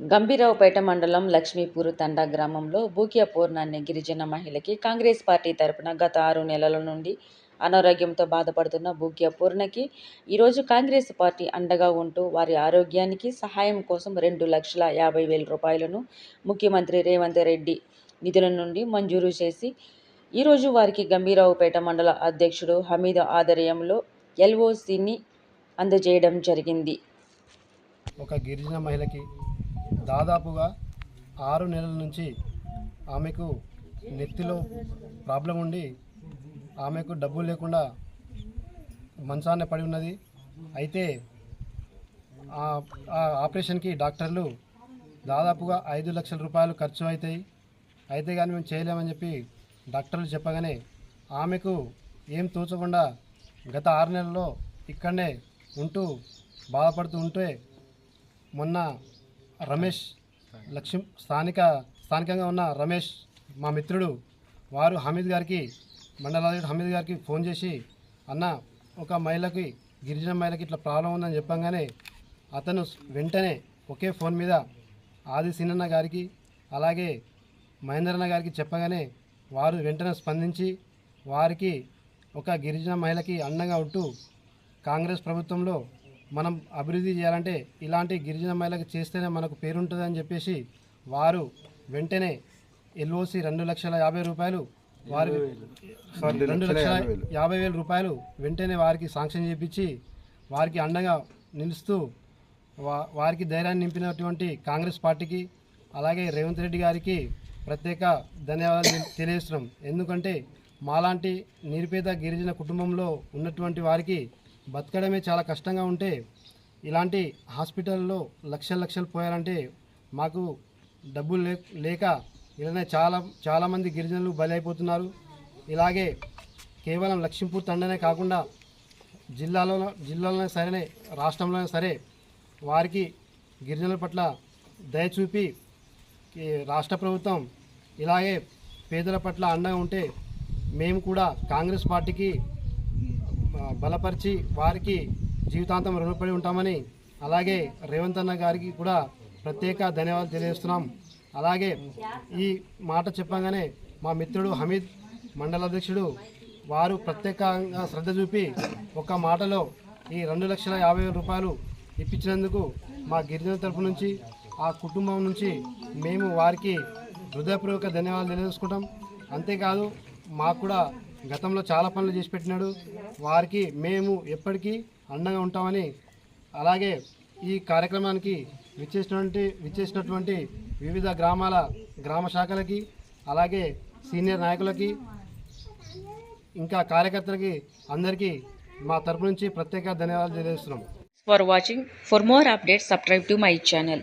గంభీరావుపేట మండలం లక్ష్మీపూర్ తండా గ్రామంలో బూకియా పూర్ణ అనే గిరిజన మహిళకి కాంగ్రెస్ పార్టీ తరపున గత ఆరు నెలల నుండి అనారోగ్యంతో బాధపడుతున్న బూకియా పూర్ణకి ఈరోజు కాంగ్రెస్ పార్టీ అండగా ఉంటూ వారి ఆరోగ్యానికి సహాయం కోసం రెండు లక్షల యాభై వేల రూపాయలను ముఖ్యమంత్రి రేవంత్ రెడ్డి నిధుల నుండి మంజూరు చేసి ఈరోజు వారికి గంభీరావుపేట మండల అధ్యక్షుడు హమీద్ ఆధ్వర్యంలో ఎల్ఓసిని అందజేయడం జరిగింది. ఒక గిరిజన మహిళకి దాదాపుగా ఆరు నెలల నుంచి ఆమెకు నెత్తిలో ప్రాబ్లం ఉండి ఆమెకు డబ్బులు లేకుండా మంచాన పడి ఉన్నది. అయితే ఆ ఆపరేషన్కి డాక్టర్లు దాదాపుగా ఐదు లక్షల రూపాయలు ఖర్చు అవుతాయి. అయితే కానీ మేము చేయలేమని చెప్పి డాక్టర్లు చెప్పగానే ఆమెకు ఏం తోచకుండా గత ఆరు నెలల్లో ఇక్కడనే ఉంటూ బాధపడుతూ ఉంటే మొన్న రమేష్ లక్ష్మి స్థానిక స్థానికంగా ఉన్న రమేష్ మా మిత్రుడు వారు హమీద్ గారికి మండలాధికారి హమీద్ గారికి ఫోన్ చేసి అన్న ఒక మహిళకి గిరిజన మహిళకి ఇట్లా ప్రాబ్లం ఉందని చెప్పంగానే అతను వెంటనే ఒకే ఫోన్ మీద ఆది సినన్న గారికి అలాగే మహేంద్రన్న గారికి చెప్పగానే వారు వెంటనే స్పందించి వారికి ఒక గిరిజన మహిళకి అండగా ఉంటూ కాంగ్రెస్ ప్రభుత్వంలో మనం అభివృద్ధి చేయాలంటే ఇలాంటి గిరిజన మహిళలకు చేస్తేనే మనకు పేరుంటుందని చెప్పేసి వారు వెంటనే ఎల్ఓసి రెండు లక్షల యాభై రూపాయలు వారి రెండు లక్షల యాభై వేల రూపాయలు వెంటనే వారికి శాంక్షన్ చేపించి వారికి అండగా నిలుస్తూ వా వారికి ధైర్యాన్ని నింపినటువంటి కాంగ్రెస్ పార్టీకి అలాగే రేవంత్ రెడ్డి గారికి ప్రత్యేక ధన్యవాదాలు తెలియజేస్తున్నాం. ఎందుకంటే మాలాంటి నిరుపేద గిరిజన కుటుంబంలో ఉన్నటువంటి వారికి బతకడమే చాలా కష్టంగా ఉంటే ఇలాంటి హాస్పిటల్లో లక్షలు లక్షలు పోయారంటే మాకు డబ్బులు లే లేక ఇలానే చాలా చాలామంది గిరిజనులు బలి అయిపోతున్నారు ఇలాగే కేవలం లక్ష్మీపూర్ తండనే కాకుండా జిల్లాలో జిల్లాలోనే సరే రాష్ట్రంలోనే సరే వారికి గిరిజనుల పట్ల దయ చూపి ఈ రాష్ట్ర ప్రభుత్వం ఇలాగే పేదల పట్ల అండగా ఉంటే మేము కూడా కాంగ్రెస్ పార్టీకి బలపరిచి వారికి జీవితాంతం రుణపడి ఉంటామని అలాగే రేవంత్ అన్న గారికి కూడా ప్రత్యేక ధన్యవాదాలు తెలియజేస్తున్నాం. అలాగే ఈ మాట చెప్పగానే మా మిత్రుడు హమీద్ మండల అధ్యక్షుడు వారు ప్రత్యేకంగా శ్రద్ధ చూపి ఒక మాటలో ఈ రెండు లక్షల యాభై వేల రూపాయలు ఇప్పించినందుకు మా గిరిజన తరపు నుంచి ఆ కుటుంబం నుంచి మేము వారికి హృదయపూర్వక ధన్యవాదాలు తెలియజేసుకుంటాం. అంతేకాదు మాకు కూడా గతంలో చాలా పనులు చేసి పెట్టినాడు. వారికి మేము ఎప్పటికీ అండగా ఉంటామని అలాగే ఈ కార్యక్రమానికి విచ్చేసినటువంటి విచ్చేసినటువంటి వివిధ గ్రామాల గ్రామ శాఖలకి అలాగే సీనియర్ నాయకులకి ఇంకా కార్యకర్తలకి అందరికీ మా తరపు నుంచి ప్రత్యేక ధన్యవాదాలు తెలియజేస్తున్నాం. For watching for more updates subscribe to my channel